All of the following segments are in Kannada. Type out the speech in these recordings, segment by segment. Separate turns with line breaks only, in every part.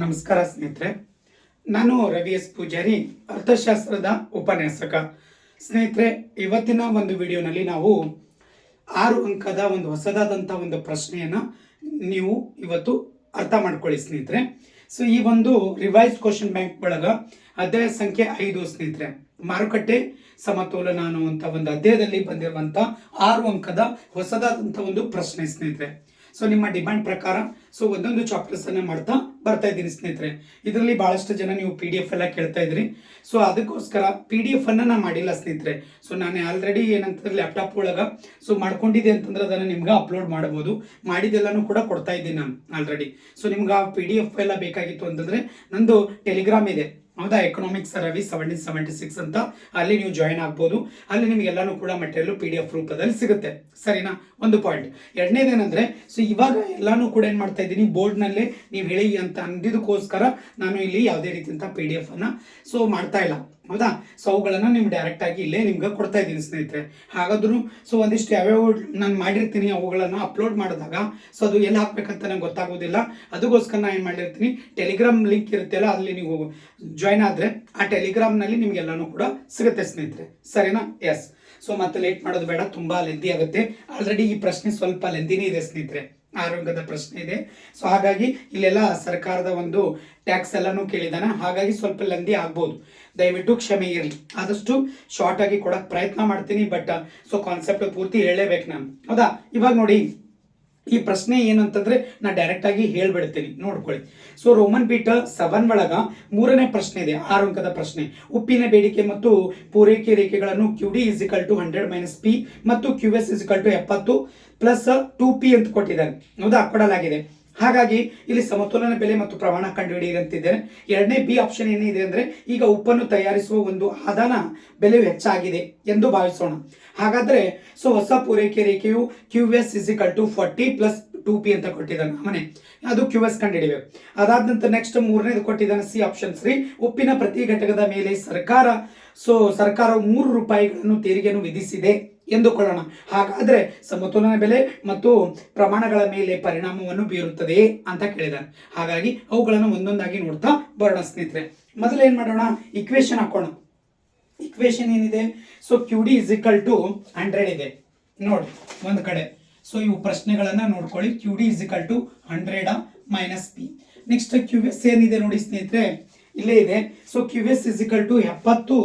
ನಮಸ್ಕಾರ ಸ್ನೇಹಿತರೆ. ನಾನು ರವಿ ಎಸ್ ಪೂಜಾರಿ, ಅರ್ಥಶಾಸ್ತ್ರದ ಉಪನ್ಯಾಸಕ. ಸ್ನೇಹಿತರೆ, ಇವತ್ತಿನ ಒಂದು ವಿಡಿಯೋನಲ್ಲಿ ನಾವು ಆರು ಅಂಕದ ಒಂದು ಹೊಸದಾದಂಥ ಒಂದು ಪ್ರಶ್ನೆಯನ್ನು ನೀವು ಇವತ್ತು ಅರ್ಥ ಮಾಡ್ಕೊಳ್ಳಿ ಸ್ನೇಹಿತರೆ. ಸೊ ಈ ಒಂದು ರಿವೈಸ್ ಕ್ವಶನ್ ಬ್ಯಾಂಕ್ ಒಳಗ ಅಧ್ಯಾಯ ಸಂಖ್ಯೆ ಐದು ಸ್ನೇಹಿತರೆ. ಮಾರುಕಟ್ಟೆ ಸಮತೋಲನ ಅನ್ನುವಂಥ ಒಂದು ಅಧ್ಯಾಯದಲ್ಲಿ ಬಂದಿರುವಂಥ ಆರು ಅಂಕದ ಹೊಸದಾದಂಥ ಒಂದು ಪ್ರಶ್ನೆ ಸ್ನೇಹಿತರೆ. ಸೊ ನಿಮ್ಮ ಡಿಮ್ಯಾಂಡ್ ಪ್ರಕಾರ ಸೊ ಒಂದೊಂದು ಚಾಪ್ಟರ್ಸ್ ಅನ್ನ ಮಾಡ್ತಾ ಬರ್ತಾ ಇದ್ದೀನಿ ಸ್ನೇಹಿತರೆ. ಇದರಲ್ಲಿ ಬಹಳಷ್ಟು ಜನ ನೀವು ಪಿ ಡಿ ಎಫ್ ಎಲ್ಲ ಕೇಳ್ತಾ ಇದ್ರಿ. ಸೊ ಅದಕ್ಕೋಸ್ಕರ ಪಿ ಡಿ ಎಫ್ ಅನ್ನ ನಾನು ಮಾಡಿಲ್ಲ ಸ್ನೇಹಿತರೆ. ಸೊ ನಾನು ಆಲ್ರೆಡಿ ಏನಂತಂದ್ರೆ ಲ್ಯಾಪ್ಟಾಪ್ ಒಳಗ ಸೊ ಮಾಡ್ಕೊಂಡಿದ್ದೆ ಅಂತಂದ್ರೆ ಅದನ್ನ ನಿಮ್ಗೆ ಅಪ್ಲೋಡ್ ಮಾಡಬಹುದು. ಮಾಡಿದೆಲ್ಲನೂ ಕೂಡ ಕೊಡ್ತಾ ಇದ್ದೀನಿ ನಾನು ಆಲ್ರೆಡಿ ಸೊ ನಿಮ್ಗೆ ಆ ಪಿ ಡಿ ಎಫ್ ಎಲ್ಲ ಬೇಕಾಗಿತ್ತು ಅಂತಂದ್ರೆ ನಂದು ಟೆಲಿಗ್ರಾಮ್ ಇದೆ. ಹೌದಾ economics Ravi seventeen seventy six ಅಂತ ಅಲ್ಲಿ ನೀವು ಜಾಯಿನ್ ಆಗ್ಬೋದು. ಅಲ್ಲಿ ನಿಮ್ಗೆ ಎಲ್ಲಾನು ಕೂಡ ಮೆಟೀರಿಯಲ್ ಪಿ ಡಿ ಎಫ್ ರೂಪದಲ್ಲಿ ಸಿಗುತ್ತೆ. ಸರಿನಾ? ಒಂದು ಪಾಯಿಂಟ್ ಎರಡನೇದೇನಂದ್ರೆ ಸೊ ಇವಾಗ ಎಲ್ಲಾನು ಕೂಡ ಏನು ಮಾಡ್ತಾ ಇದ್ದೀನಿ ಬೋರ್ಡ್ನಲ್ಲಿ ನೀವು ಹೇಳಿ ಅಂತ ಅಂದಿದ್ದಕ್ಕೋಸ್ಕರ ನಾನು ಇಲ್ಲಿ ಯಾವುದೇ ರೀತಿಯಂತ ಪಿ ಡಿ ಎಫನ್ನು ಸೊ ಮಾಡ್ತಾ ಇಲ್ಲ. ಹೌದಾ? ಸೊ ಅವುಗಳನ್ನ ನಿಮ್ಗೆ ಡೈರೆಕ್ಟ್ ಆಗಿ ಇಲ್ಲೇ ನಿಮ್ಗೆ ಕೊಡ್ತಾ ಇದ್ದೀನಿ ಸ್ನೇಹಿತರೆ. ಹಾಗಾದ್ರು ಸೊ ಒಂದಿಷ್ಟು ಯಾವ್ಯಾವ ನಾನು ಮಾಡಿರ್ತೀನಿ, ಅವುಗಳನ್ನ ಅಪ್ಲೋಡ್ ಮಾಡಿದಾಗ ಸೊ ಅದು ಎಲ್ಲಿ ಹಾಕ್ಬೇಕಂತ ನಂಗೆ ಗೊತ್ತಾಗೋದಿಲ್ಲ. ಅದಕ್ಕೋಸ್ಕರ ನಾನು ಏನು ಮಾಡಿರ್ತೀನಿ ಟೆಲಿಗ್ರಾಮ್ ಲಿಂಕ್ ಇರುತ್ತಲ್ಲ, ಅಲ್ಲಿ ನೀವು ಜಾಯ್ನ್ ಆದ್ರೆ, ಆ ಟೆಲಿಗ್ರಾಮ್ನಲ್ಲಿ ನಿಮಗೆಲ್ಲನೂ ಕೂಡ ಸಿಗುತ್ತೆ ಸ್ನೇಹಿತರೆ. ಸರಿನಾ? ಎಸ್ ಸೊ ಮತ್ತೆ ಲೇಟ್ ಮಾಡೋದು ಬೇಡ, ತುಂಬಾ ಲೆಂದಿ ಆಗುತ್ತೆ. ಆಲ್ರೆಡಿ ಈ ಪ್ರಶ್ನೆ ಸ್ವಲ್ಪ ಲೆಂದಿನೇ ಇದೆ ಸ್ನೇಹಿತರೆ. ಆರೋಗ್ಯದ ಪ್ರಶ್ನೆ ಇದೆ. ಸೊ ಹಾಗಾಗಿ ಇಲ್ಲೆಲ್ಲ ಸರ್ಕಾರದ ಒಂದು ಟ್ಯಾಕ್ಸ್ ಎಲ್ಲಾನು ಕೇಳಿದಾನೆ ಹಾಗಾಗಿ ಸ್ವಲ್ಪ ಲೆಂದಿ ಆಗ್ಬೋದು. ದಯವಿಟ್ಟು ಕ್ಷಮೆ ಇರಲಿ. ಆದಷ್ಟು ಶಾರ್ಟ್ ಆಗಿ ಕೊಡೋಕೆ ಪ್ರಯತ್ನ ಮಾಡ್ತೀನಿ ಬಟ್ ಸೊ ಕಾನ್ಸೆಪ್ಟ್ ಪೂರ್ತಿ ಹೇಳಲೇಬೇಕು ನಾನು. ಹೌದಾ? ಇವಾಗ ನೋಡಿ, ಈ ಪ್ರಶ್ನೆ ಏನಂತಂದ್ರೆ ನಾ ಡೈರೆಕ್ಟ್ ಆಗಿ ಹೇಳ್ಬಿಡ್ತೀನಿ. ನೋಡ್ಕೊಳ್ಳಿ. ಸೊ ರೋಮನ್ ಪೀಠ ಸೆವೆನ್ ಒಳಗ ಮೂರನೇ ಪ್ರಶ್ನೆ ಇದೆ ಆರು ಅಂಕದ ಪ್ರಶ್ನೆ. ಉಪ್ಪಿನ ಬೇಡಿಕೆ ಮತ್ತು ಪೂರೈಕೆ ರೇಖೆಗಳನ್ನು Q D is equal to hundred minus P ಮತ್ತು Q S is equal to ಎಪ್ಪತ್ತು ಪ್ಲಸ್ ಟು ಪಿ ಅಂತ ಕೊಟ್ಟಿದ್ದಾರೆ. ಹೌದಾ? ಕೊಡಲಾಗಿದೆ. ಹಾಗಾಗಿ ಇಲ್ಲಿ ಸಮತೋಲನ ಬೆಲೆ ಮತ್ತು ಪ್ರಮಾಣ ಕಂಡುಹಿಡಿಯಿರಿ ಅಂತಿದ್ದೇನೆ ಎರಡನೇ ಬಿ ಆಪ್ಷನ್ ಏನಿದೆ ಅಂದ್ರೆ ಈಗ ಉಪ್ಪನ್ನು ತಯಾರಿಸುವ ಒಂದು ಆದಾನ ಬೆಲೆ ಹೆಚ್ಚಾಗಿದೆ ಎಂದು ಭಾವಿಸೋಣ. ಹಾಗಾದ್ರೆ ಸೊ ಹೊಸ ಪೂರೈಕೆ ರೇಖೆಯು Q S is equal to forty plus two P ಅಂತ ಕೊಟ್ಟಿದ್ದಾನೆ ಮನೆ ಅದು ಕ್ಯೂ ಎಸ್ ಕಂಡುಹಿಡಿಬೇಕು. ಅದಾದ ನಂತರ ನೆಕ್ಸ್ಟ್ ಮೂರನೇದು ಕೊಟ್ಟಿದ್ದಾನೆ ಸಿ ಆಪ್ಷನ್ ತ್ರೀ ಉಪ್ಪಿನ ಪ್ರತಿ ಘಟಕದ ಮೇಲೆ ಸರ್ಕಾರ, ಸೊ ಸರ್ಕಾರವು ಮೂರು ರೂಪಾಯಿಗಳನ್ನು ತೆರಿಗೆಯನ್ನು ವಿಧಿಸಿದೆ. ಎಂದುಕೊಳ್ಳೋಣ. ಹಾಗಾದ್ರೆ ಸಮತೋಲನ ಬೆಲೆ ಮತ್ತು ಪ್ರಮಾಣಗಳ ಮೇಲೆ ಪರಿಣಾಮವನ್ನು ಬೀರುತ್ತದೆ ಅಂತ ಕೇಳಿದ್ದಾರೆ ಹಾಗಾಗಿ ಅವುಗಳನ್ನು ಒಂದೊಂದಾಗಿ ನೋಡ್ತಾ ಬರೋಣ ಸ್ನೇಹಿತರೆ. ಮೊದಲು ಏನು ಮಾಡೋಣ? ಇಕ್ವೇಶನ್ ಹಾಕೋಣ. ಇಕ್ವೇಶನ್ ಏನಿದೆ? So Q D is to hundred ಇದೆ. ನೋಡಿ, ಒಂದು ಕಡೆ. ಸೊ ಇವು ಪ್ರಶ್ನೆಗಳನ್ನು ನೋಡ್ಕೊಳ್ಳಿ. Q D is to hundred minus P next Q S ಏನಿದೆ ನೋಡಿ ಸ್ನೇಹಿತರೆ? ಇಲ್ಲೇ ಇದೆ. So Q S is equal to ಎಪ್ಪತ್ತು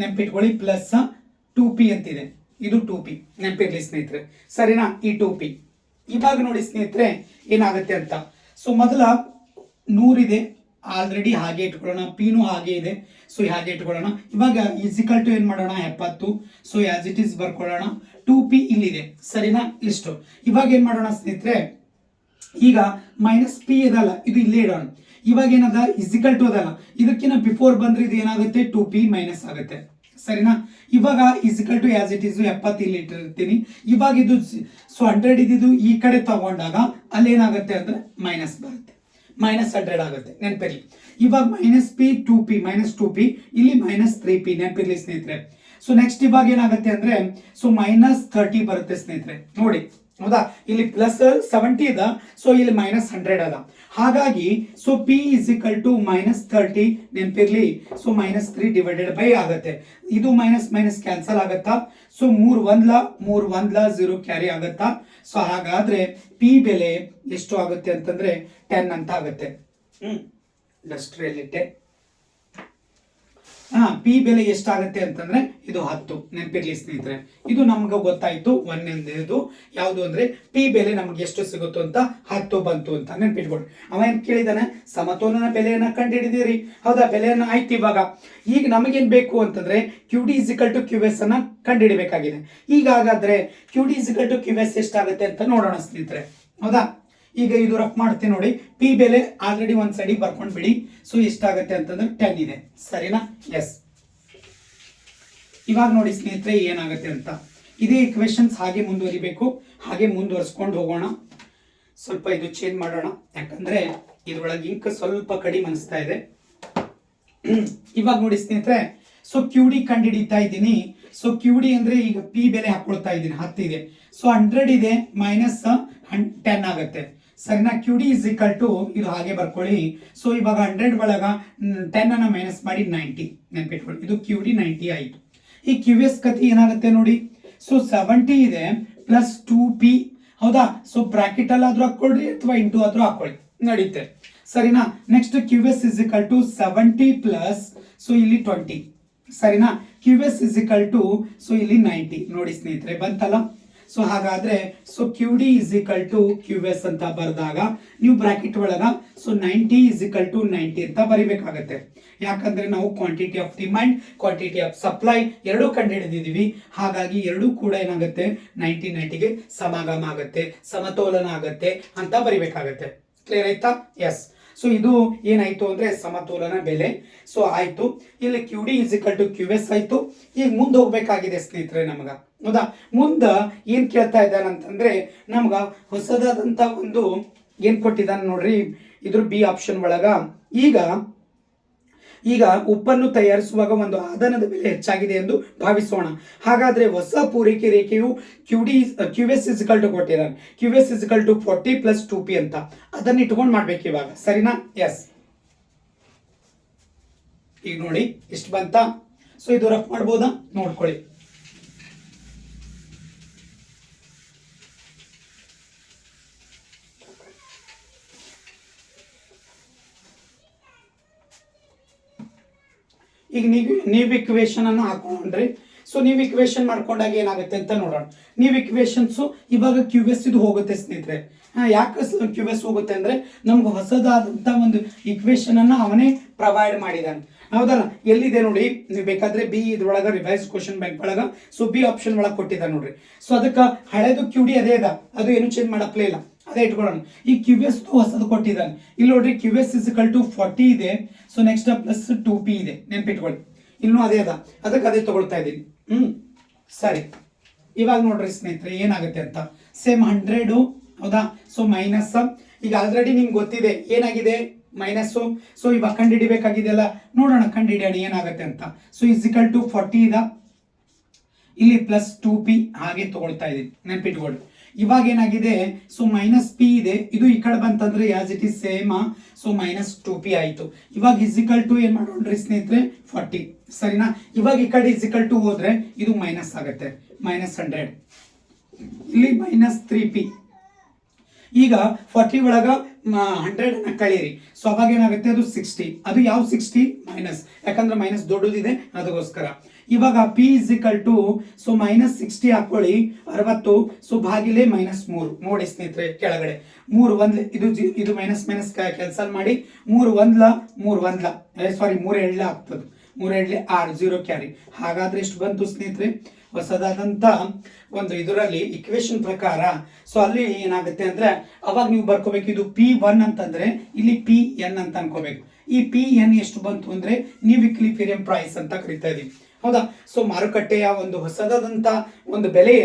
ನೆನಪಿಟ್ಕೊಳ್ಳಿ ಪ್ಲಸ್ ಟು ಪಿ ಅಂತಿದೆ. ಇದು ಟೂ ಪಿ ನೆನಪಿರ್ಲಿ ಸ್ನೇಹಿತರೆ. ಸರಿನಾ? ಈ ಟೂ ಪಿ ಇವಾಗ ನೋಡಿ ಸ್ನೇಹಿತರೆ, ಏನಾಗುತ್ತೆ ಅಂತ. ಸೊ ಮೊದಲ ನೂರಿದೆ. ಆಲ್ರೆಡಿ ಹಾಗೆ ಇಟ್ಕೊಳ್ಳೋಣ. ಪಿನೂ ಹಾಗೆ ಇದೆ. ಸೊ ಹಾಗೆ ಇಟ್ಕೊಳ್ಳೋಣ. ಇವಾಗ ಇಸಿಕಲ್ ಟು ಏನು ಮಾಡೋಣ? ಎಪ್ಪತ್ತು. ಸೊ ಆಸ್ ಇಟ್ ಈಸ್ ಬರ್ಕೊಳ್ಳೋಣ. ಟೂ ಪಿ ಇಲ್ಲಿದೆ. ಸರಿನಾ? ಇಷ್ಟು. ಇವಾಗ ಏನು ಮಾಡೋಣ ಸ್ನೇಹಿತರೆ? ಈಗ ಮೈನಸ್ ಪಿ ಇದಲ್ಲ. ಇದು ಇಲ್ಲೇ ಇಡೋಣ. ಇವಾಗ ಏನದ? ಇಸಿಕಲ್ ಟು ಅದಲ್ಲ. ಇದಕ್ಕಿಂತ ಬಿಫೋರ್ ಬಂದ್ರೆ ಇದು ಏನಾಗುತ್ತೆ? ಟೂ ಪಿ ಮೈನಸ್ ಆಗುತ್ತೆ. ಸರಿನಾ? ಇವಾಗ is equal to as it is ಎಪ್ಪತ್ತು ಇಲ್ಲಿ ಇಟ್ಟಿರ್ತೀನಿ ಇವಾಗ ಇದು ಸೊ ಹಂಡ್ರೆಡ್ ಇದ್ದಿದ್ದು ಈ ಕಡೆ ತಗೊಂಡಾಗ ಅಲ್ಲಿ ಏನಾಗುತ್ತೆ ಅಂದ್ರೆ ಮೈನಸ್ ಬರುತ್ತೆ. ಮೈನಸ್ ಹಂಡ್ರೆಡ್ ಆಗುತ್ತೆ. ನೆನಪಿರ್ಲಿ. ಇವಾಗ minus P two P minus two P ಇಲ್ಲಿ ಮೈನಸ್ ತ್ರೀ ಪಿ ನೆನಪಿರ್ಲಿ ಸ್ನೇಹಿತರೆ. ಸೊ ನೆಕ್ಸ್ಟ್ ಇವಾಗ ಏನಾಗುತ್ತೆ ಅಂದ್ರೆ ಸೊ ಮೈನಸ್ ಥರ್ಟಿ ಬರುತ್ತೆ ಸ್ನೇಹಿತರೆ. ನೋಡಿ. ಹೌದಾ? ಇಲ್ಲಿ ಪ್ಲಸ್ ಸೆವೆಂಟಿ ಅದ ಸೊ ಇಲ್ಲಿ ಮೈನಸ್ ಹಂಡ್ರೆಡ್ ಅದ. ಹಾಗಾಗಿ so P is equal to minus thirty ನೆನಪಿರ್ಲಿ? So minus three divided by ಆಗುತ್ತೆ. ಇದು ಮೈನಸ್ ಮೈನಸ್ ಕ್ಯಾನ್ಸಲ್ ಆಗತ್ತಾ? ಸೊ ಮೂರ್ ಒಂದ್ಲ ಮೂರ್ ಒಂದ್ಲ ಝೀರೋ ಕ್ಯಾರಿ ಆಗತ್ತಾ? ಸೊ ಹಾಗಾದ್ರೆ ಪಿ ಬೆಲೆ ಎಷ್ಟು ಆಗುತ್ತೆ ಅಂತಂದ್ರೆ ಟೆನ್ ಅಂತ ಆಗುತ್ತೆ. ಹ್ಮ್. ಡಸ್ಟ್ರಿಯಲ್ಲಿಟ್ಟೆ ಹಾ, ಪಿ ಬೆಲೆ ಎಷ್ಟಾಗುತ್ತೆ ಅಂತಂದ್ರೆ ಇದು ಹತ್ತು. ನೆನಪಿರ್ಲಿ ಸ್ನೇಹಿತರೆ. ಇದು ನಮ್ಗೆ ಗೊತ್ತಾಯ್ತು ಒಂದನೇದು ಯಾವುದು ಅಂದ್ರೆ ಪಿ ಬೆಲೆ ನಮ್ಗೆ ಎಷ್ಟು ಸಿಗುತ್ತೋ ಅಂತ ಹತ್ತು ಬಂತು ಅಂತ ನೆನ್ಪಿಟ್ಕೊಳ್ಳಿ. ಅವ ಏನ್ ಕೇಳಿದಾನೆ? ಸಮತೋಲನ ಬೆಲೆಯನ್ನ ಕಂಡುಹಿಡಿದಿರಿ. ಹೌದಾ? ಬೆಲೆಯನ್ನ ಆಯ್ತು ಇವಾಗ. ಈಗ ನಮಗೇನ್ ಬೇಕು ಅಂತಂದ್ರೆ Q D is equal to Q S ಅನ್ನ ಕಂಡುಹಿಡಿಬೇಕಾಗಿದೆ. ಈಗ ಹಾಗಾದ್ರೆ Q D is equal to Q S ಎಷ್ಟಾಗುತ್ತೆ ಅಂತ ನೋಡೋಣ ಸ್ನೇಹಿತರೆ. ಹೌದಾ? ಈಗ ಇದು ರಫ್ ಮಾಡ್ತೀನಿ ನೋಡಿ. ಪಿ ಬೆಲೆ ಆಲ್ರೆಡಿ ಒಂದ್ ಸೈಡಿ ಬರ್ಕೊಂಡ್ ಬಿಡಿ. ಸೊ ಎಷ್ಟಾಗುತ್ತೆ ಅಂತಂದ್ರೆ ಟೆನ್ ಇದೆ. ಸರಿನಾ? ಎಸ್ ಇವಾಗ ನೋಡಿ ಸ್ನೇಹಿತರೆ, ಏನಾಗುತ್ತೆ ಅಂತ. ಇದೇ ಇಕ್ವೇಶನ್ಸ್ ಹಾಗೆ ಮುಂದುವರಿಬೇಕು. ಹಾಗೆ ಮುಂದುವರಿಸ್ಕೊಂಡು ಹೋಗೋಣ. ಸ್ವಲ್ಪ ಇದು ಚೇಂಜ್ ಮಾಡೋಣ. ಯಾಕಂದ್ರೆ ಇದ್ರೊಳಗೆ ಇಂಕ್ ಸ್ವಲ್ಪ ಕಡಿಮೆ ಅನಿಸ್ತಾ ಇದೆ. ಇವಾಗ ನೋಡಿ ಸ್ನೇಹಿತರೆ ಸೊ ಕ್ಯೂ ಡಿ ಕಂಡುಹಿಡಿತಾ ಇದ್ದೀನಿ. ಸೊ ಕ್ಯೂ ಡಿ ಅಂದ್ರೆ ಈಗ ಪಿ ಬೆಲೆ ಹಾಕೊಳ್ತಾ ಇದ್ದೀನಿ. ಹತ್ತು ಇದೆ. ಸೊ ಹಂಡ್ರೆಡ್ ಇದೆ ಮೈನಸ್ ಟೆನ್ ಆಗುತ್ತೆ. ಸರಿನಾ Q D is equal to ಇದು ಹಾಗೆ ಬರ್ಕೊಳ್ಳಿ. ಸೊ ಇವಾಗ ಹಂಡ್ರೆಡ್ ಒಳಗ ಟೆನ್ ಅನ್ನ ಮೈನಸ್ ಮಾಡಿ ನೈಂಟಿ ನೆನ್ಪಿಟ್ಕೊಳ್ಳಿ. ಇದು ಕ್ಯೂ ಡಿ ನೈಂಟಿ ಆಯಿತು. ಈ ಕ್ಯೂ ಎಸ್ ಕತಿ ಏನಾಗುತ್ತೆ ನೋಡಿ? ಸೊ ಸೆವೆಂಟಿ ಇದೆ ಪ್ಲಸ್ ಟೂ ಪಿ ಹೌದಾ? ಸೊ ಬ್ರಾಕೆಟ್ ಅಲ್ಲಾದ್ರೂ ಹಾಕೊಳ್ರಿ ಅಥವಾ ಇಂಟು ಆದ್ರೂ ಹಾಕೊಳ್ಳಿ ನಡೀತೆ. ಸರಿನಾ? Next Q S is to seventy plus so ಇಲ್ಲಿ ಟ್ವೆಂಟಿ ಸರಿನಾ? Q S is to so ಇಲ್ಲಿ ನೈಂಟಿ ನೋಡಿ ಸ್ನೇಹಿತರೆ, ಬಂತಲ್ಲ? ಸೊ ಹಾಗಾದ್ರೆ so Q D is equal to Q S ಅಂತ ಬರೆದಾಗ, ನೀವು ಬ್ರಾಕೆಟ್ ಒಳಗ so ninety is equal to ninety ಅಂತ ಬರಿಬೇಕಾಗತ್ತೆ. ಯಾಕಂದ್ರೆ ನಾವು quantity of demand quantity of supply ಎರಡೂ ಕಂಡು ಹಿಡಿದಿದ್ದೀವಿ ಹಾಗಾಗಿ ಎರಡೂ ಕೂಡ ಏನಾಗುತ್ತೆ? ನೈಂಟಿ ನೈಂಟಿಗೆ ಸಮಾಗಮ ಆಗುತ್ತೆ, ಸಮತೋಲನ ಆಗುತ್ತೆ ಅಂತ ಬರಿಬೇಕಾಗತ್ತೆ. ಕ್ಲಿಯರ್ ಆಯ್ತಾ? ಎಸ್ ಸೊ ಇದು ಏನಾಯ್ತು ಅಂದ್ರೆ ಸಮತೋಲನ ಬೆಲೆ. ಸೊ ಆಯಿತು. ಇಲ್ಲಿ Q D is equal to Q S ಆಯಿತು. ಈಗ ಮುಂದೆ ಹೋಗ್ಬೇಕಾಗಿದೆ ಸ್ನೇಹಿತರೆ ನಮಗ. ಹೌದಾ? ಮುಂದೆ ಏನು ಕೇಳ್ತಾ ಇದ್ದಾನೆ ಅಂತಂದ್ರೆ ನಮ್ಗ ಹೊಸದಾದಂತ ಒಂದು ಏನು ಕೊಟ್ಟಿದ್ದಾನೆ ನೋಡ್ರಿ. ಇದ್ರ ಬಿ ಆಪ್ಷನ್ ಒಳಗೆ. ಈಗ ಈಗ ಉಪ್ಪನ್ನು ತಯಾರಿಸುವಾಗ ಒಂದು ಆದಾನದ ಬೆಲೆ ಹೆಚ್ಚಾಗಿದೆ ಎಂದು ಭಾವಿಸೋಣ. ಹಾಗಾದ್ರೆ ಹೊಸ ಪೂರೈಕೆ ರೇಖೆಯು Q D Q S Q S to ಕೊಟ್ಟಿದ್ದಾರೆ Q S is equal to forty plus two P ಅಂತ. ಅದನ್ನ ಇಟ್ಕೊಂಡು ಮಾಡ್ಬೇಕು ಇವಾಗ. ಸರಿನಾ? ಎಸ್ ಈಗ ನೋಡಿ ಇಷ್ಟು ಬಂತ? ಸೊ ಇದು ರಫ್ ಮಾಡ್ಬೋದಾ? ನೋಡ್ಕೊಳ್ಳಿ. ಈಗ ನೀವು ನೀವು ಇಕ್ವೇಶನ್ ಅನ್ನು ಹಾಕೊಂಡ್ರಿ. ಸೊ ನೀವು ಇಕ್ವೇಶನ್ ಮಾಡ್ಕೊಂಡಾಗ ಏನಾಗುತ್ತೆ ಅಂತ ನೋಡೋಣ. ನೀವು ಇಕ್ವೇಶನ್ಸು ಇವಾಗ ಕ್ಯೂ ಎಸ್ ಇದು ಹೋಗುತ್ತೆ ಸ್ನೇಹಿತರೆ. ಯಾಕೆ ಕ್ಯೂ ಎಸ್ ಹೋಗುತ್ತೆ ಅಂದ್ರೆ ನಮ್ಗೆ ಹೊಸದಾದಂತ ಒಂದು ಇಕ್ವೇಶನ್ ಅನ್ನು ಅವನೇ ಪ್ರೊವೈಡ್ ಮಾಡಿದಾನೆ. ಹೌದಲ್ಲ? ಎಲ್ಲಿದೆ ನೋಡಿ? ನೀವು ಬೇಕಾದ್ರೆ ಬಿ ಇದ್ರೊಳಗ ರಿವೈಸ್ ಕ್ವಶನ್ ಬ್ಯಾಂಕ್ ಒಳಗ ಸೊ ಬಿ ಆಪ್ಷನ್ ಒಳಗೆ ಕೊಟ್ಟಿದ್ದಾನೆ ನೋಡ್ರಿ. ಸೊ ಅದಕ್ಕೆ ಹಳೆದು ಕ್ಯೂಡಿ ಅದೇ ಅದ. ಅದು ಏನು ಚೇಂಜ್ ಮಾಡಪ್ಲೇ ಇಲ್ಲ. ಅದೇ ಇಟ್ಕೊಳ್ಳೋಣ. ಈ ಕ್ಯೂ ಎಸ್ ಹೊಸದು ಕೊಟ್ಟಿದ್ದಾನೆ. ಇಲ್ಲಿ ನೋಡ್ರಿ Q S is equal to forty ಇದೆ. So next plus two P ಇದೆ. ನೆನ್ಪಿಟ್ಕೊಳ್ಳಿ. ಇನ್ನೂ ಅದೇ ಅದ. ಅದಕ್ಕೆ ಅದೇ ತಗೊಳ್ತಾ ಇದ್ದೀನಿ. ಹ್ಞೂ ಸರಿ. ಇವಾಗ ನೋಡ್ರಿ ಸ್ನೇಹಿತರೆ, ಏನಾಗುತ್ತೆ ಅಂತ. ಸೇಮ್ ಹಂಡ್ರೆಡು ಹೌದಾ? ಸೊ ಮೈನಸ್ ಈಗ ಆಲ್ರೆಡಿ ನಿಮ್ಗೆ ಗೊತ್ತಿದೆ. ಏನಾಗಿದೆ? Minus so. ಇವಾಗ ಕಂಡುಹಿಡಿಬೇಕಾಗಿದೆಯಲ್ಲ? ನೋಡೋಣ, ಕಂಡುಹಿಡಿಯೋಣ ಏನಾಗುತ್ತೆ ಅಂತ. ಸೊ ಇಸಿಕಲ್ ಟು ಫಾರ್ಟಿ ಇದ. ಇಲ್ಲಿ ಪ್ಲಸ್ ಟೂ ಪಿ ಹಾಗೆ ತಗೊಳ್ತಾ ಇದ್ದೀನಿ. ನೆನ್ಪಿಟ್ಕೊಳ್ಳಿ. ಇವಾಗ ಏನಾಗಿದೆ? ಸೊ ಮೈನಸ್ ಪಿ ಇದೆ. ಇದು ಈ ಕಡೆ ಬಂತಂದ್ರೆ as it is same so minus two P ಆಯ್ತು. ಇವಾಗ ಇಸಿಕಲ್ ಟು ಏನ್ ಮಾಡೋಣ್ರಿ ಸ್ನೇಹಿತರೆ? ಫಾರ್ಟಿ ಸರಿನಾ? ಇವಾಗ ಈ ಕಡೆ ಇಸಿಕಲ್ ಟು ಹೋದ್ರೆ ಇದು ಮೈನಸ್ ಆಗುತ್ತೆ. ಮೈನಸ್ ಹಂಡ್ರೆಡ್ ಇಲ್ಲಿ ಮೈನಸ್ ತ್ರೀ ಪಿ ಈಗ ಫಾರ್ಟಿ ಒಳಗ ಹಂಡ್ರೆಡ್ ಅನ್ನ ಕಳೀರಿ. ಸೊ ಅವಾಗ ಏನಾಗುತ್ತೆ? ಅದು ಸಿಕ್ಸ್ಟಿ ಅದು ಯಾವ ಸಿಕ್ಸ್ಟಿ ಮೈನಸ್ ಯಾಕಂದ್ರೆ ಮೈನಸ್ ದೊಡ್ಡದಿದೆ. ಅದಕ್ಕೋಸ್ಕರ. ಇವಾಗ P is to so minus sixty ಹಾಕೊಳ್ಳಿ ಅರವತ್ತು ಸೊ ಭಾಗಿಲೆ ಮೈನಸ್ ಮೂರು. ನೋಡಿ ಸ್ನೇಹಿತರೆ, ಕೆಳಗಡೆ. ಮೂರು ಒಂದ್ ಇದು ಇದು ಮೈನಸ್ ಮೈನಸ್ ಕೆಲಸ ಮಾಡಿ, ಮೂರು ಒಂದ್ಲ ಮೂರು ಒಂದ್ಲ. ಸಾರಿ ಮೂರು ಎಳ್ಳ ಆಗ್ತದೆ. ಮೂರು ಎಳ್ಳ ಆರು ಜೀರೋ ಕ್ಯಾರಿ ಹಾಗಾದ್ರೆ ಎಷ್ಟು ಬಂತು ಸ್ನೇಹಿತರೆ? ಹೊಸದಾದಂತ ಒಂದು ಇದರಲ್ಲಿ ಇಕ್ವೇಶನ್ ಪ್ರಕಾರ ಸೊ ಅಲ್ಲಿ ಏನಾಗುತ್ತೆ ಅಂದ್ರೆ, ಅವಾಗ ನೀವು ಬರ್ಕೋಬೇಕು, ಇದು ಪಿ ಒನ್ ಅಂತಂದ್ರೆ, ಇಲ್ಲಿ ಪಿ ಎನ್ ಅಂತ ಅನ್ಕೋಬೇಕು. ಈ ಪಿ ಎನ್ ಎಷ್ಟು ಬಂತು ಅಂದ್ರೆ, ನೀವು ಇಕ್ಲಿಫೇರಿಯಂ ಪ್ರೈಸ್ ಅಂತ ಕರಿತಾ ಇದೀವಿ. ಹೌದಾ? ಸೊ ಮಾರುಕಟ್ಟೆಯ ಒಂದು ಹೊಸದಾದಂಥ ಒಂದು ಬೆಲೆ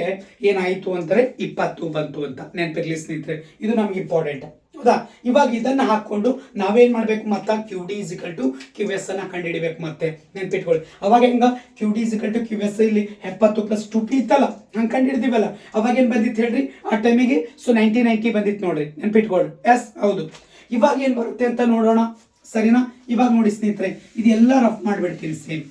ಏನಾಯ್ತು ಅಂದ್ರೆ ಇಪ್ಪತ್ತು ಬಂತು ಅಂತ. ನೆನಪಿರ್ಲಿ ಸ್ನೇಹಿತರೆ, ಇದು ನಮ್ಗೆ ಇಂಪಾರ್ಟೆಂಟ್ ಹೌದಾ? ಇವಾಗ ಇದನ್ನ ಹಾಕೊಂಡು ನಾವೇನ್ ಮಾಡ್ಬೇಕು ಮತ್ತೆ? Q D is equal to Q S ಅನ್ನ ಕಂಡುಹಿಡಿಬೇಕು ಮತ್ತೆ. ನೆನ್ಪಿಟ್ಕೊಳ್ಳಿ. ಅವಾಗ ಹೆಂಗ? Q D is equal to Q S ಇಲ್ಲಿ ಎಪ್ಪತ್ತು ಪ್ಲಸ್ ಟು ಪಿ ಇತ್ತಲ್ಲ? ಹಂಗೆ ಕಂಡುಹಿಡಿದೀವಲ್ಲ? ಅವಾಗ ಏನ್ ಬಂದಿತ್ತು ಹೇಳ್ರಿ? ಆ ಟೈಮಿಗೆ ಸೊ ನೈನ್ಟಿ ನೈನ್ಟಿ ಬಂದಿತ್ತು ನೋಡ್ರಿ. ನೆನ್ಪಿಟ್ಕೊಳ್ಳಿ. ಎಸ್ ಹೌದು. ಇವಾಗ ಏನ್ ಬರುತ್ತೆ ಅಂತ ನೋಡೋಣ. ಸರಿನಾ? ಇವಾಗ ನೋಡಿ ಸ್ನೇಹಿತರೆ, ಇದೆಲ್ಲ ರಫ್ ಮಾಡ್ಬಿಡ್ತೀನಿ ಸೇಮ್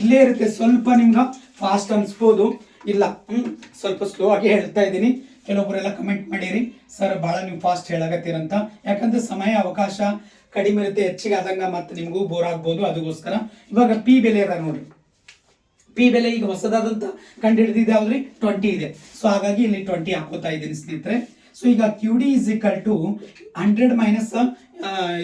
ಇಲ್ಲೇ ಇರುತ್ತೆ. ಸ್ವಲ್ಪ ನಿಮ್ಗೆ ಫಾಸ್ಟ್ ಅನಿಸ್ಬೋದು. ಇಲ್ಲ, ಹ್ಮ್, ಸ್ವಲ್ಪ ಸ್ಲೋ ಆಗಿ ಹೇಳ್ತಾ ಇದ್ದೀನಿ. ಕೆಲವೊಬ್ಬರೆಲ್ಲ ಕಮೆಂಟ್ ಮಾಡಿರಿ. ಸರ್ ಭಾಳ ನೀವು ಫಾಸ್ಟ್ ಹೇಳಾಗತ್ತೀರಂತ ಯಾಕಂದ್ರೆ ಸಮಯ, ಅವಕಾಶ ಕಡಿಮೆ ಇರುತ್ತೆ, ಹೆಚ್ಚಿಗೆ ಆದಂಗ ಮತ್ತೆ ನಿಮಗೂ ಬೋರ್ ಆಗ್ಬೋದು. ಅದಕ್ಕೋಸ್ಕರ ಇವಾಗ ಪಿ ಬೆಲೆ ಅದ ನೋಡ್ರಿ. ಪಿ ಬೆಲೆ ಈಗ ಹೊಸದಾದಂತ ಕಂಡು ಹಿಡಿದಿದೆ ಯಾವ್ದ್ರಿ ಟ್ವೆಂಟಿ ಇದೆ. ಸೊ ಹಾಗಾಗಿ ಇಲ್ಲಿ ಟ್ವೆಂಟಿ ಹಾಕೋತಾ ಇದ್ದೀನಿ ಸ್ನೇಹಿತರೆ. ಸೊ ಈಗ Q D is equal to hundred minus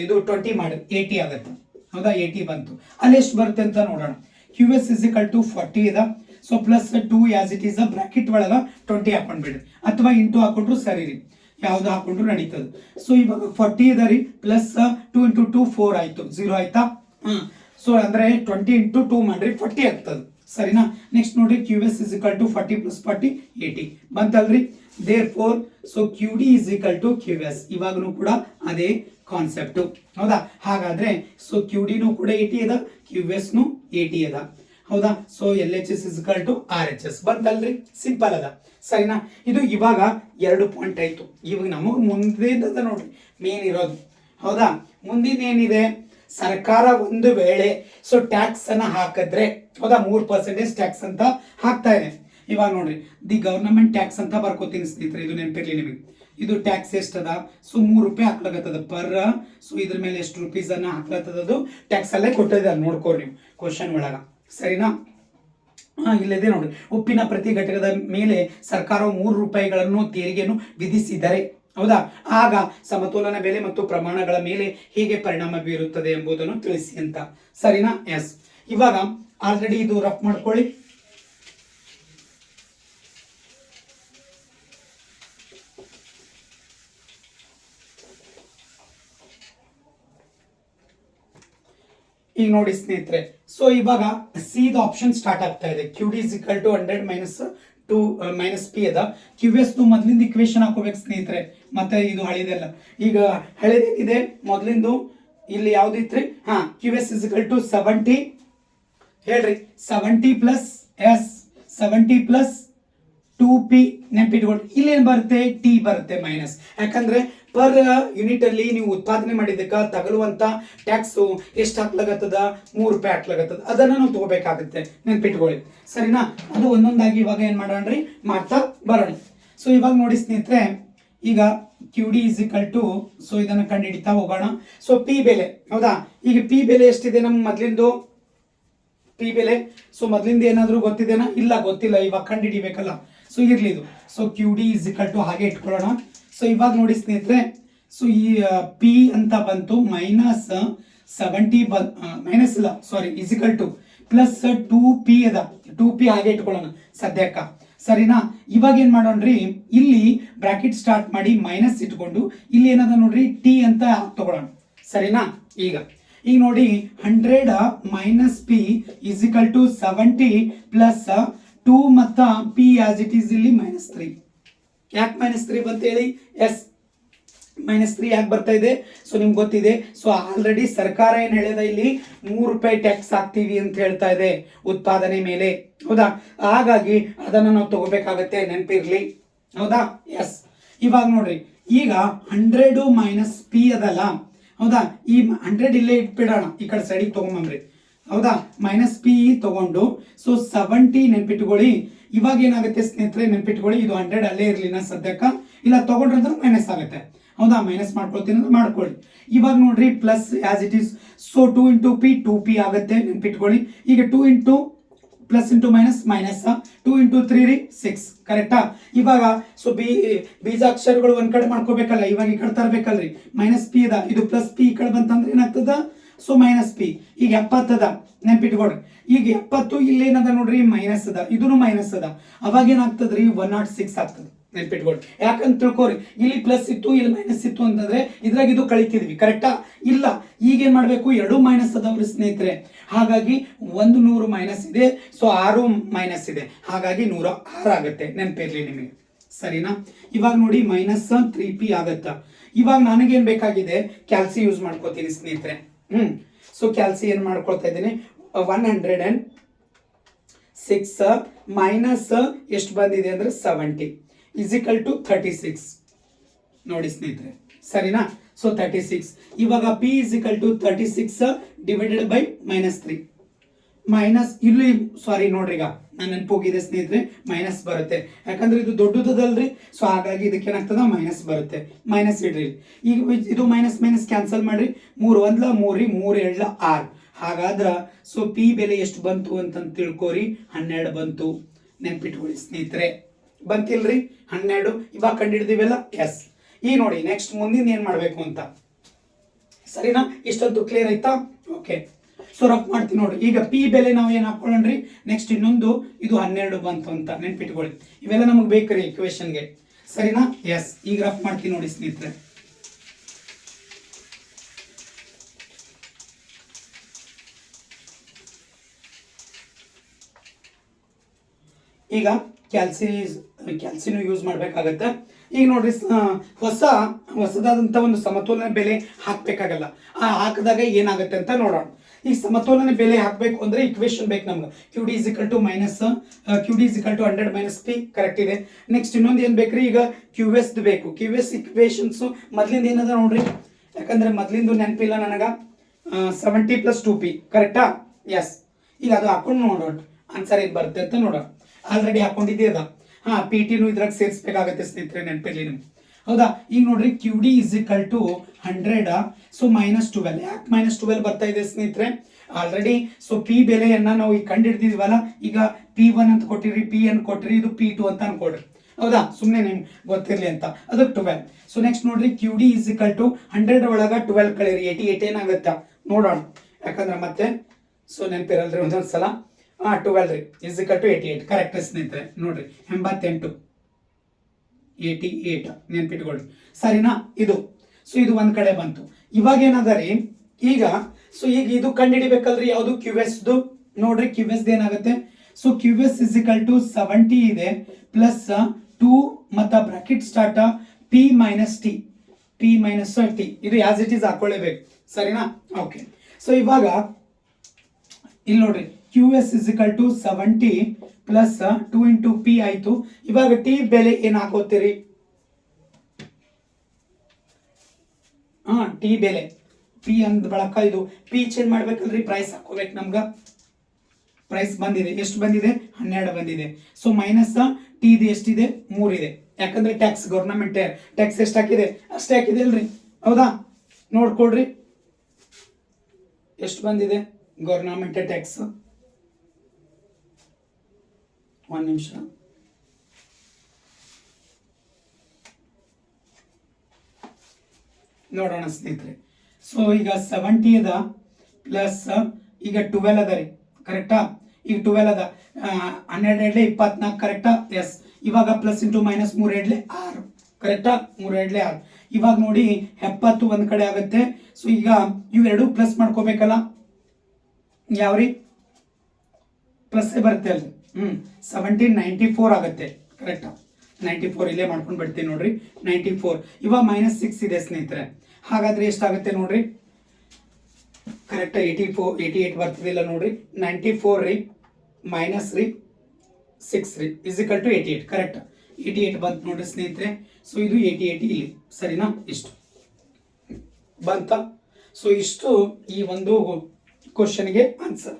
ಇದು ಟ್ವೆಂಟಿ ಮಾಡಿ. ಏಯ್ಟಿ ಆಗುತ್ತೆ. ಹೌದಾ? ಏಯ್ಟಿ ಬಂತು. ಅಲ್ಲಿ ಎಷ್ಟು ಬರುತ್ತೆ ಅಂತ ನೋಡೋಣ. Q S is equal to forty ಇದೆ. So plus two as it is bracket ಒಳಗ ಟ್ವೆಂಟಿ ಹಾಕೊಂಡ್ಬಿಡ್ರಿ ಅಥವಾ ಇಂಟು ಹಾಕೊಂಡ್ರು ಸರಿ ರೀ. ಯಾವುದು ಹಾಕೊಂಡ್ರು ನಡೀತದೆ. ಸೊ ಇವಾಗ ಫಾರ್ಟಿ ಇದೆ ರೀ. Plus two into two four ಆಯ್ತು. ಝೀರೋ ಆಯ್ತಾ? ಹ್ಮ್. ಸೊ ಅಂದ್ರೆ ಟ್ವೆಂಟಿ ಇಂಟು ಟೂ ಮಾಡ್ರಿ ಫಾರ್ಟಿ ಆಗ್ತದೆ. ಸರಿನಾ? ನೆಕ್ಸ್ಟ್ ನೋಡ್ರಿ Q S is equal to forty plus forty eighty ಬಂತಲ್ರಿ? Therefore so Q D is equal to Q S ಇವಾಗ ಕೂಡ ಅದೇ ಕಾನ್ಸೆಪ್ಟು ಹೌದಾ? ಹಾಗಾದ್ರೆ ಸೊ ಕ್ಯೂ ಡಿನೂ ಕೂಡ ಏಯ್ಟಿ ಅದ ಕ್ಯೂ ಎಸ್ನು ಟಿ ಅದ. ಹೌದಾ? So L H S is equal to R H S ಬಂತಲ್ರಿ? Simple ಅದ. ಸರಿನಾ? ಇದು ಇವಾಗ ಎರಡು ಪಾಯಿಂಟ್ ಆಯ್ತು. ಇವಾಗ ನಮಗೆ ಮುಂದಿನದ ನೋಡ್ರಿ. ಮೇನ್ ಇರೋದು. ಹೌದಾ? ಮುಂದಿನ ಏನಿದೆ? ಸರ್ಕಾರ ಒಂದು ವೇಳೆ ಸೊ ಟ್ಯಾಕ್ಸ್ ಅನ್ನ ಹಾಕಿದ್ರೆ, ಹೌದಾ? ಮೂರು ಪರ್ಸೆಂಟೇಜ್ ಟ್ಯಾಕ್ಸ್ ಅಂತ ಹಾಕ್ತಾ ಇದೆ. ಇವಾಗ ನೋಡ್ರಿ ದಿ ಗವರ್ನಮೆಂಟ್ ಟ್ಯಾಕ್ಸ್ ಅಂತ ಬರ್ಕೋತೀನಿ ಸ್ನೇಹಿತರೆ, ಇದು ನೆನಪಿರ್ಲಿ ನಿಮಗೆ. ಇದು ಟ್ಯಾಕ್ಸ್ ಎಷ್ಟದ? ಸೊ ಮೂರು ರೂಪಾಯಿ ಹಾಕ್ಲಾಗತ್ತದ ಪರ್ ಸೊ ಇದ್ರ ಮೇಲೆ ಎಷ್ಟು ರುಪೀಸ್ ಅನ್ನ ಹಾಕ್ಲತ್ತದದು ಟ್ಯಾಕ್ಸ್ ಅಲ್ಲೇ ಕೊಟ್ಟಿದ್ದಾರೆ ನೋಡ್ಕೋರಿ ನೀವು ಕ್ವಶನ್ ಒಳಗ. ಸರಿನಾ? ಇಲ್ಲಿದೆ ನೋಡಿ ಉಪ್ಪಿನ ಪ್ರತಿ ಘಟಕದ ಮೇಲೆ ಸರ್ಕಾರವು ಮೂರು ರೂಪಾಯಿಗಳನ್ನು ತೆರಿಗೆಯನ್ನು ವಿಧಿಸಿದರೆ, ಹೌದಾ? ಆಗ ಸಮತೋಲನ ಬೆಲೆ ಮತ್ತು ಪ್ರಮಾಣಗಳ ಮೇಲೆ ಹೇಗೆ ಪರಿಣಾಮ ಬೀರುತ್ತದೆ ಎಂಬುದನ್ನು ತಿಳಿಸಿ ಅಂತ. ಸರಿನಾ? ಎಸ್ ಇವಾಗ ಆಲ್ರೆಡಿ ಇದು ರಫ್ ಮಾಡ್ಕೊಳ್ಳಿ. ಈಗ ನೋಡಿ ಸ್ನೇಹಿತರೆ. ಸೊ ಇವಾಗ ಸಿ ದ ಆಪ್ಷನ್ ಸ್ಟಾರ್ಟ್ ಆಗ್ತಾ ಇದೆ. Q D equal to hundred minus two minus P ಅದ. ಕ್ಯೂ ಎಸ್ ಮೊದಲಿಂದ ಇಕ್ವೇಶನ್ ಹಾಕೋಬೇಕು ಸ್ನೇಹಿತರೆ. ಮತ್ತೆ ಇದು ಹಳೇದೆಲ್ಲ. ಈಗ ಹಳೇದೇನಿದೆ? ಮೊದಲಿಂದು ಇಲ್ಲಿ ಯಾವ್ದಿತ್ರಿ? ಹಾ Q S is equal to seventy ಹೇಳ್ರಿ. Seventy plus yes seventy plus two P ನೆನಪಿಟ್ಕೊಂಡು. ಇಲ್ಲೇನು ಬರುತ್ತೆ? ಟಿ ಬರುತ್ತೆ ಮೈನಸ್ ಯಾಕಂದ್ರೆ ಪರ್ ಯೂನಿಟ್ ಅಲ್ಲಿ ನೀವು ಉತ್ಪಾದನೆ ಮಾಡಿದ್ದಕ್ಕೆ ತಗಲುವಂತ ಟ್ಯಾಕ್ಸ್ ಎಷ್ಟು ಹಾಕ್ಲಾಗತ್ತದ? ಮೂರು ರೂಪಾಯಿ ಹಾಕ್ಲಾಗತ್ತದ. ಅದನ್ನ ನಾವು ತಗೋಬೇಕಾಗುತ್ತೆ. ನೆನ್ಪಿಟ್ಕೊಳ್ಳಿ. ಸರಿನಾ? ಅದು ಒಂದೊಂದಾಗಿ ಇವಾಗ ಏನ್ ಮಾಡೋಣ್ರಿ ಮಾಡ್ತಾ ಬರೋಣ. ಸೊ ಇವಾಗ ನೋಡಿ ಸ್ನೇಹಿತರೆ, ಈಗ Q D is equal to so ಇದನ್ನ ಕಂಡುಹಿಡಿತಾ ಹೋಗೋಣ. ಸೊ ಪಿ ಬೆಲೆ, ಹೌದಾ? ಈಗ ಪಿ ಬೆಲೆ ಎಷ್ಟಿದೆ ನಮ್ಮ ಮೊದ್ಲಿಂದು? ಪಿ ಬೆಲೆ? ಸೊ ಮೊದಲಿಂದ ಏನಾದರೂ ಗೊತ್ತಿದೆನಾ? ಇಲ್ಲ, ಗೊತ್ತಿಲ್ಲ. ಇವಾಗ ಕಂಡು ಹಿಡಿಬೇಕಲ್ಲ ಸೊ ಇರಲಿ ಇದು. So Q D is equal to ಹಾಗೆ ಇಟ್ಕೊಳ್ಳೋಣ. ಸೊ ಇವಾಗ ನೋಡಿ ಸ್ನೇಹಿತರೆ. ಸೊ ಈ ಪಿ ಅಂತ ಬಂತು ಮೈನಸ್ ಸೆವೆಂಟಿ ಬನ್ ಮೈನಸ್ ಇಲ್ಲ. Sorry is equal to plus two P ಅದ. ಟೂ ಪಿ ಹಾಗೆ ಇಟ್ಕೊಳ್ಳೋಣ ಸದ್ಯಕ್ಕ. ಸರಿನಾ? ಇವಾಗ ಏನ್ ಮಾಡೋಣ್ರಿ ಇಲ್ಲಿ ಬ್ರಾಕೆಟ್ ಸ್ಟಾರ್ಟ್ ಮಾಡಿ ಮೈನಸ್ ಇಟ್ಕೊಂಡು ಇಲ್ಲಿ ಏನದ ನೋಡ್ರಿ? ಟಿ ಅಂತ ತಗೊಳ್ಳೋಣ. ಸರಿನಾ? ಈಗ. ಈಗ ನೋಡಿ hundred minus P is equal to seventy plus two ಮತ್ತು ಪಿ ಆಸ್ ಇಟ್ ಈಸ್ ಇಲ್ಲಿ ಮೈನಸ್ ತ್ರೀ ಯಾಕೆ ಮೈನಸ್ ತ್ರೀ ಬಂತ ಹೇಳಿ? ಎಸ್ ಮೈನಸ್ ತ್ರೀ ಯಾಕೆ ಬರ್ತಾ ಇದೆ? ಸೊ ನಿಮ್ಗೆ ಗೊತ್ತಿದೆ. ಸೊ ಆಲ್ರೆಡಿ ಸರ್ಕಾರ ಏನು ಹೇಳ್ಯದ ಇಲ್ಲಿ? ಮೂರು ರೂಪಾಯಿ ಟ್ಯಾಕ್ಸ್ ಹಾಕ್ತೀವಿ ಅಂತ ಹೇಳ್ತಾ ಇದೆ ಉತ್ಪಾದನೆ ಮೇಲೆ. ಹೌದಾ? ಹಾಗಾಗಿ ಅದನ್ನು ನಾವು ತಗೋಬೇಕಾಗತ್ತೆ, ನೆನಪಿರ್ಲಿ. ಹೌದಾ? ಎಸ್ ಇವಾಗ ನೋಡ್ರಿ, ಈಗ ಹಂಡ್ರೆಡು ಮೈನಸ್ ಪಿ ಅದಲ್ಲ. ಹೌದಾ? ಈ ಹಂಡ್ರೆಡ್ ಇಲ್ಲೇ ಇಟ್ಬಿಡೋಣ. ಈ ಕಡೆ ಸೈಡಿಗೆ ತಗೊಂಬಂದ್ರಿ. ಹೌದಾ? ಮೈನಸ್ ಪಿ ತಗೊಂಡು ಸೊ ಸೆವೆಂಟಿ ನೆನ್ಪಿಟ್ಕೊಳ್ಳಿ. ಇವಾಗ ಏನಾಗುತ್ತೆ ಸ್ನೇಹಿತರೆ, ನೆನ್ಪಿಟ್ಕೊಳ್ಳಿ, ಇದು ಹಂಡ್ರೆಡ್ ಅಲ್ಲೇ ಇರಲಿ ನಾ ಸದ್ಯಕ್ಕ. ಇಲ್ಲ ತಗೊಂಡ್ರೆ ಅಂದ್ರೆ ಮೈನಸ್ ಆಗುತ್ತೆ. ಹೌದಾ? ಮೈನಸ್ ಮಾಡ್ಕೊಳ್ತೀನಿ ಅಂದ್ರೆ ಮಾಡ್ಕೊಳ್ಳಿ. ಇವಾಗ ನೋಡ್ರಿ plus as it is so two into P two P ಆಗುತ್ತೆ, ನೆನ್ಪಿಟ್ಕೊಳ್ಳಿ. ಈಗ two into plus into minus minus two into three ರೀ ಸಿಕ್ಸ್ ಕರೆಕ್ಟಾ ಇವಾಗ ಸೊ ಬಿ, ಬೀಜಾಕ್ಷರಗಳು ಒಂದ್ ಕಡೆ ಮಾಡ್ಕೋಬೇಕಲ್ಲ, ಇವಾಗ ಈ ಕಡೆ ತರಬೇಕಲ್ರಿ. ಮೈನಸ್ ಪಿ ಅದ. ಇದು ಪ್ಲಸ್ ಪಿ ಈ ಕಡೆ ಬಂತಂದ್ರೆ ಏನಾಗ್ತದ? ಸೊ ಮೈನಸ್ ಪಿ ಈಗ ಎಪ್ಪತ್ತದ ನೆನ್ಪಿಟ್ಕೊಡ್ರಿ ಈಗ ಎಪ್ಪತ್ತು ಇಲ್ಲಿ ಏನದ ನೋಡ್ರಿ? ಮೈನಸ್ ಅದ. ಇದನ್ನು ಮೈನಸ್ ಅದ. ಅವಾಗ ಏನಾಗ್ತದ್ರಿ? ಒನ್ ನಾಟ್ ಸಿಕ್ಸ್ ಆಗ್ತದೆ. ನೆನ್ಪಿಟ್ಕೊಡ್ರಿ ಯಾಕಂತ ತಿಳ್ಕೊರಿ. ಇಲ್ಲಿ ಪ್ಲಸ್ ಇತ್ತು, ಇಲ್ಲಿ ಮೈನಸ್ ಇತ್ತು ಅಂತಂದ್ರೆ ಇದ್ರಾಗ ಇದು ಕಳಿತಿದ್ವಿ. ಕರೆಕ್ಟಾ ಇಲ್ಲ. ಈಗ ಏನ್ ಮಾಡ್ಬೇಕು? ಎರಡು ಮೈನಸ್ ಅದಾವ್ರಿ ಸ್ನೇಹಿತರೆ. ಹಾಗಾಗಿ ಒಂದು ನೂರು ಮೈನಸ್ ಇದೆ. ಸೊ ಆರು ಮೈನಸ್ ಇದೆ. ಹಾಗಾಗಿ ನೂರ ಆರು ಆಗುತ್ತೆ. ನೆನಪಿರ್ಲಿ ನಿಮಗೆ. ಸರಿನಾ? ಇವಾಗ ನೋಡಿ ಮೈನಸ್ ತ್ರೀ ಪಿ ಆಗತ್ತ? ಇವಾಗ ನನಗೇನ್ ಬೇಕಾಗಿದೆ? ಕ್ಯಾಲ್ಸಿ ಯೂಸ್ ಮಾಡ್ಕೋತೀನಿ ಸ್ನೇಹಿತರೆ. ಹ್ಮ್. ಸೊ ಕ್ಯಾಲ್ಸಿ ಏನು ಮಾಡ್ಕೊಳ್ತಾ ಇದ್ದೀನಿ? One hundred and six minus ಎಷ್ಟು ಬಂದಿದೆ ಅಂದ್ರೆ seventy is equal to thirty six ನೋಡಿ ಸ್ನೇಹಿತರೆ, ಸರಿನಾ? ಸೊ ತರ್ಟಿ ಸಿಕ್ಸ್ ಇವಾಗ P is equal to thirty six divided by minus three minus, ಇಲ್ಲಿ ಸಾರಿ ನೋಡ್ರಿ ಈಗ, ನಾನು ನೆನಪೋಗಿದೆ ಸ್ನೇಹಿತರೆ, ಮೈನಸ್ ಬರುತ್ತೆ. ಯಾಕಂದ್ರೆ ಇದು ದೊಡ್ಡದಲ್ರಿ ಸೊ ಹಾಗಾಗಿ ಇದಕ್ಕೆ ಏನಾಗ್ತದ? ಮೈನಸ್ ಬರುತ್ತೆ. ಮೈನಸ್ ಇಡ್ರಿ ಈಗ ಇದು ಮೈನಸ್ ಮೈನಸ್ ಕ್ಯಾನ್ಸಲ್ ಮಾಡ್ರಿ. ಮೂರು ಒಂದ್ಲ, ಮೂರಿ ಮೂರು ಎರಡ್ಲ, ಆರ್. ಹಾಗಾದ್ರ ಸೊ ಪಿ ಬೆಲೆ ಎಷ್ಟು ಬಂತು ಅಂತ ತಿಳ್ಕೊರಿ. ಹನ್ನೆರಡು ಬಂತು. ನೆನ್ಪಿಟ್ಕೊಳ್ಳಿ ಸ್ನೇಹಿತರೆ. ಬಂತಿಲ್ರಿ? ಹನ್ನೆರಡು. ಇವಾಗ ಕಂಡಿಡ್ದಿವಲ್ಲ? ಎಸ್ ಈ ನೋಡಿ ನೆಕ್ಸ್ಟ್ ಮುಂದಿನ ಏನ್ ಮಾಡ್ಬೇಕು ಅಂತ. ಸರಿನಾ? ಇಷ್ಟೊಂದು ಕ್ಲಿಯರ್ ಆಯ್ತಾ? ಓಕೆ ರಫ್ ಮಾಡ್ತೀವಿ ನೋಡ್ರಿ. ಈಗ ಪಿ ಬೆಲೆ ನಾವು ಏನು ಹಾಕೊಳ್ಳೋಣ್ರಿ? ನೆಕ್ಸ್ಟ್ ಇನ್ನೊಂದು, ಇದು ಹನ್ನೆರಡು ಬಂತು ಅಂತ ನೆನ್ಪಿಟ್ಕೊಳ್ಳಿ. ಇವೆಲ್ಲ ನಮಗೆ ಬೇಕ್ರಿ ಇಕ್ವೇಶನ್ಗೆ ಸರಿನಾ? ಎಸ್ ಈಗ ರಫ್ ಮಾಡ್ತೀನಿ ನೋಡಿ ಸ್ನೇಹಿತರೆ. ಈಗ ಕ್ಯಾಲ್ಸಿ ಕ್ಯಾಲ್ಸಿನೂ ಯೂಸ್ ಮಾಡಬೇಕಾಗತ್ತೆ. ಈಗ ನೋಡ್ರಿ, ಸ- ಹೊಸ ಹೊಸದಾದಂಥ ಒಂದು ಸಮತೋಲನ ಬೆಲೆ ಹಾಕಬೇಕಾಗಲ್ಲ. ಆ ಹಾಕಿದಾಗ ಏನಾಗುತ್ತೆ ಅಂತ ನೋಡೋಣ. ಈಗ ಸಮತೋಲನ ಬೆಲೆ ಹಾಕಬೇಕು ಅಂದ್ರೆ ಇಕ್ವೇಶನ್ ಬೇಕು ನಮ್ಗೆ. Q D is equal to minus Q D is equal to hundred minus P correct ಇದೆ. ನೆಕ್ಸ್ಟ್ ಇನ್ನೊಂದು ಏನು ಬೇಕ್ರಿ ಈಗ? ಕ್ಯೂ ಎಸ್ ಬೇಕು. ಕ್ಯೂ ಎಸ್ ಇಕ್ವೇಶನ್ಸು ಮೊದ್ಲಿಂದ ಏನದ ನೋಡ್ರಿ? ಯಾಕಂದ್ರೆ ಮೊದ್ಲಿಂದು ನೆನಪಿಲ್ಲ ನನಗೆ. ಸೆವೆಂಟಿ ಪ್ಲಸ್ ಟು ಪಿ ಕರೆಕ್ಟಾ ಎಸ್ ಈಗ ಅದು ಹಾಕೊಂಡು ನೋಡೋಣ ಆನ್ಸರ್ ಏನ್ ಬರುತ್ತೆ ಅಂತ ನೋಡೋಣ ಆಲ್ರೆಡಿ ಹಾಕೊಂಡಿದ್ದೆ ಅದ. ಹಾ ಪಿ ಟಿನು ಇದ್ರಾಗ ಸೇರಿಸ್ಬೇಕಾಗತ್ತೆ ಸ್ನೇಹಿತರೆ, ನೆನಪಿರ್ಲಿ ನಿಮ್ಗೆ. ಹೌದಾ? ಈಗ ನೋಡ್ರಿ Q D is equal to hundred so minus twelve ಯಾಕೆ ಮೈನಸ್ ಟ್ವೆಲ್ ಬರ್ತಾ ಇದೆ ಸ್ನೇಹಿತರೆ? ಆಲ್ರೆಡಿ ಸೊ ಪಿ ಬೆಲೆಯನ್ನ ನಾವು ಈಗ ಕಂಡಿಡ್ದಿದ್ವಲ್ಲ? ಈಗ ಪಿ ಒನ್ ಅಂತ ಕೊಟ್ಟಿರಿ ಪಿ ಅನ್ ಕೊಟ್ಟಿರಿ, ಇದು ಪಿ ಟು ಅಂತ ಅನ್ಕೊಡ್ರಿ ಹೌದಾ? ಸುಮ್ಮನೆ ನಿಮ್ಗೆ ಗೊತ್ತಿರಲಿ ಅಂತ. ಅದಕ್ಕೆ ಟ್ವೆಲ್ ಸೊ ನೆಕ್ಸ್ಟ್ ನೋಡ್ರಿ Q D is equal to hundred ಒಳಗ ಟ್ವೆಲ್ ಕಳೀರಿ. ಏಯ್ಟಿ ಏಟ್ ಏನಾಗುತ್ತೆ? ನೋಡೋಣ. ಯಾಕಂದ್ರೆ ಮತ್ತೆ ಸೊ ನೆನಪಿರಲ್ರಿ ಒಂದೊಂದು ಸಲ ಹಾಂ ಟ್ವೆಲ್ ರೀ. Is equal to eighty eight correct ಸ್ನೇಹಿತರೆ. ನೋಡ್ರಿ, ಎಂಬತ್ತೆಂಟು. ಏಯ್ಟಿ ಏಟ್ ನೆನ್ಪಿಟ್ಕೊಳ್ಳಿ. ಸರಿನಾ? ಇದು. ಸೊ ಇದು ಒಂದು ಕಡೆ ಬಂತು. ಇವಾಗ ಏನದ ರೀ ಈಗ ಸೊ ಈಗ ಇದು ಕಂಡುಹಿಡಿಬೇಕಲ್ರಿ ಯಾವುದು? ಕ್ಯೂ ನೋಡ್ರಿ ಕ್ಯೂ ಎಸ್ ಏನಾಗುತ್ತೆ? So Q S to seventy ಇದೆ ಪ್ಲಸ್ ಟೂ ಮತ್ತು bracket start P minus T P minus T ಇದು ಆಸ್ ಇಟ್ ಈಸ್ ಹಾಕೊಳ್ಳೇಬೇಕು. ಸರಿನಾ? ಓಕೆ ಸೊ ಇವಾಗ, ಇಲ್ಲಿ ನೋಡ್ರಿ. Q S is equal to seventy plus two into P ಆಯ್ತು. ಇವಾಗ ಟಿ ಬೆಲೆ ಏನು ಹಾಕೋತೀರಿ? ಹಾಂ ಟಿ ಬೆಲೆ. ಪಿ ಅಂದ ಬಳಕ ಇದು. P change ಮಾಡ್ಬೇಕಲ್ರಿ? ಪ್ರೈಸ್ ಹಾಕೋಬೇಕು ನಮ್ಗೆ. ಪ್ರೈಸ್ ಬಂದಿದೆ. ಎಷ್ಟು ಬಂದಿದೆ? ಹನ್ನೆರಡು ಬಂದಿದೆ. ಸೊ ಮೈನಸ್ ಟಿ ಇದು ಎಷ್ಟಿದೆ? ಮೂರಿದೆ ಯಾಕಂದ್ರೆ ಟ್ಯಾಕ್ಸ್ ಗೌರ್ನಮೆಂಟ್ ಟ್ಯಾಕ್ಸ್ ಎಷ್ಟು ಹಾಕಿದೆ? ಅಷ್ಟೇ ಹಾಕಿದೆ ಅಲ್ರಿ. ಹೌದಾ? ನೋಡ್ಕೊಡ್ರಿ ಎಷ್ಟು ಬಂದಿದೆ? ಗೌರ್ನಮೆಂಟ್ ಟ್ಯಾಕ್ಸ್ ಒಂದು ನಿಮಿಷ. ನೋಡೋಣ ಸ್ನೇಹಿತರೆ. ಸೊ ಈಗ ಸೆವೆಂಟಿ ಅದ ಪ್ಲಸ್ ಈಗ ಟುವೆಲ್ ಅದ ರೀ. ಕರೆಕ್ಟಾ ಈಗ ಟುವೆಲ್ ಅದ. ಹನ್ನೆರಡು ಎಡ್ಲೆ ಇಪ್ಪತ್ನಾಲ್ಕು ಕರೆಕ್ಟಾ ಎಸ್ ಇವಾಗ ಪ್ಲಸ್ ಇಂಟು ಮೈನಸ್ ಮೂರು ಎಡ್ಲೆ ಆರು. ಕರೆಕ್ಟಾ ಮೂರು ಎಡ್ಲೆ ಆರು. ಇವಾಗ ನೋಡಿ, ಎಪ್ಪತ್ತು ಒಂದು ಕಡೆ ಆಗುತ್ತೆ. ಸೊ ಈಗ ಇವೆರಡು ಪ್ಲಸ್ ಮಾಡ್ಕೋಬೇಕಲ್ಲ? ಯಾವ್ರಿ? ಪ್ಲಸ್ ಬರುತ್ತೆ ಅಲ್ರಿ. ಹ್ಮ್ ಸೆವೆಂಟೀನ್ ನೈಂಟಿ ಫೋರ್ ಆಗುತ್ತೆ ಕರೆಕ್ಟಾ ನೈಂಟಿ ಫೋರ್ ಇಲ್ಲೇ ಮಾಡ್ಕೊಂಡು ಬಿಡ್ತೀನಿ ನೋಡ್ರಿ ನೈಂಟಿ ಫೋರ್ ಇವಾಗ ಮೈನಸ್ ಸಿಕ್ಸ್ ಇದೆ ಸ್ನೇಹಿತರೆ. ಹಾಗಾದ್ರೆ ಎಷ್ಟಾಗುತ್ತೆ ನೋಡ್ರಿ? Correct eighty four eighty eight ಬರ್ತದಿಲ್ಲ ನೋಡ್ರಿ. ನೈಂಟಿ ಫೋರ್ ರೀ ಮೈನಸ್ ರೀ ಸಿಕ್ಸ್ ರೀ is equal to eighty eight correct eighty eight ಬಂತು ನೋಡ್ರಿ ಸ್ನೇಹಿತರೆ. ಸೊ ಇದು ಏಯ್ಟಿ ಏಯ್ಟಿ ಇಲ್ಲಿ, ಸರಿನಾ? ಇಷ್ಟು. ಬಂತ? ಸೊ ಇಷ್ಟು ಈ ಒಂದು ಕ್ವಶನ್ಗೆ ಆನ್ಸರ್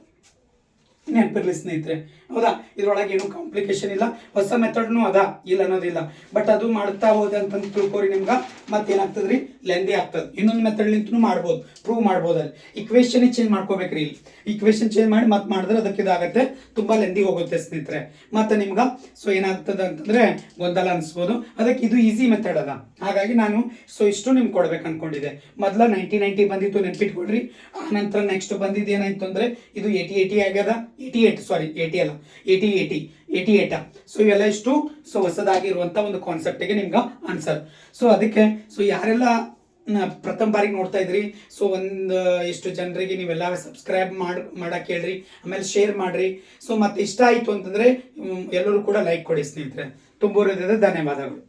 ನೆನಪಿರಲಿ ಸ್ನೇಹಿತರೆ. ಹೌದಾ? ಇದ್ರೊಳಗೆ ಏನು ಕಾಂಪ್ಲಿಕೇಶನ್ ಇಲ್ಲ. ಹೊಸ ಮೆಥಡ್ನು ಅದ. ಇಲ್ಲ ಅನ್ನೋದಿಲ್ಲ. ಬಟ್ ಅದು ಮಾಡ್ತಾ ಹೋದೆ ಅಂತಂದು ತಿಳ್ಕೊರಿ ನಿಮ್ಗೆ. ಮತ್ತೇನಾಗ್ತದ್ರಿ? ಲೆಂದಿ ಆಗ್ತದೆ. ಇನ್ನೊಂದು ಮೆಥಡ್ ನಿಂತೂ ಮಾಡ್ಬೋದು. ಪ್ರೂವ್ ಮಾಡ್ಬೋದು ಅಲ್ಲಿ. ಇಕ್ವೇಶನ್ ಚೇಂಜ್ ಮಾಡ್ಕೋಬೇಕ್ರಿ ಇಲ್ಲಿ. ಇಕ್ವೇಶನ್ ಚೇಂಜ್ ಮಾಡಿ ಮತ್ತೆ ಮಾಡಿದ್ರೆ ಅದಕ್ಕೆ ಇದಾಗುತ್ತೆ. ತುಂಬಾ ಲೆಂದಿ ಹೋಗುತ್ತೆ ಸ್ನೇಹಿತರೆ. ಮತ್ತೆ ನಿಮ್ಗೆ ಸೊ ಏನಾಗ್ತದೆ ಅಂತಂದ್ರೆ ಗೊಂದಲ ಅನ್ಸ್ಬೋದು. ಅದಕ್ಕೆ ಇದು ಈಸಿ ಮೆಥಡ್ ಅದ. ಹಾಗಾಗಿ ನಾನು ಸೊ ಇಷ್ಟು ನಿಮ್ಗೆ ಕೊಡ್ಬೇಕು ಅನ್ಕೊಂಡಿದೆ ಮೊದಲ ನೈಂಟಿ ನೈಂಟಿ ಬಂದಿತ್ತು ನೆನ್ಪಿಟ್ಕೊಡ್ರಿ ಆ ನಂತರ ನೆಕ್ಸ್ಟ್ ಬಂದಿದ್ದು ಏನಾಯ್ತು ಅಂದ್ರೆ ಇದು ಏಟಿ ಏಟಿ ಆಗ್ಯದ. ಏಟಿ ಏಟ್ ಸಾರಿ ಏಟಿ ಅಲ್ಲ. Eighty eighty eighty eight so ಇವೆಲ್ಲ ಇಷ್ಟು. ಸೊ ಹೊಸದಾಗಿರುವಂಥ ಒಂದು ಕಾನ್ಸೆಪ್ಟಿಗೆ ನಿಮ್ಗೆ ಆನ್ಸರ್ ಸೊ ಅದಕ್ಕೆ ಸೊ ಯಾರೆಲ್ಲ ಪ್ರಥಮ ಬಾರಿಗೆ ನೋಡ್ತಾ ಇದ್ರಿ ಸೊ ಒಂದು ಎಷ್ಟು ಜನರಿಗೆ ನೀವೆಲ್ಲ ಸಬ್ಸ್ಕ್ರೈಬ್ ಮಾಡಿ, ಮಾಡಕ್ ಹೇಳ್ರಿ, ಆಮೇಲೆ ಶೇರ್ ಮಾಡ್ರಿ. ಸೊ ಮತ್ತೆ ಇಷ್ಟ ಆಯ್ತು ಅಂತಂದ್ರೆ ಎಲ್ಲರೂ ಕೂಡ ಲೈಕ್ ಕೊಡಿ ಸ್ನೇಹಿತರೆ. ತುಂಬ ಧನ್ಯವಾದಗಳು.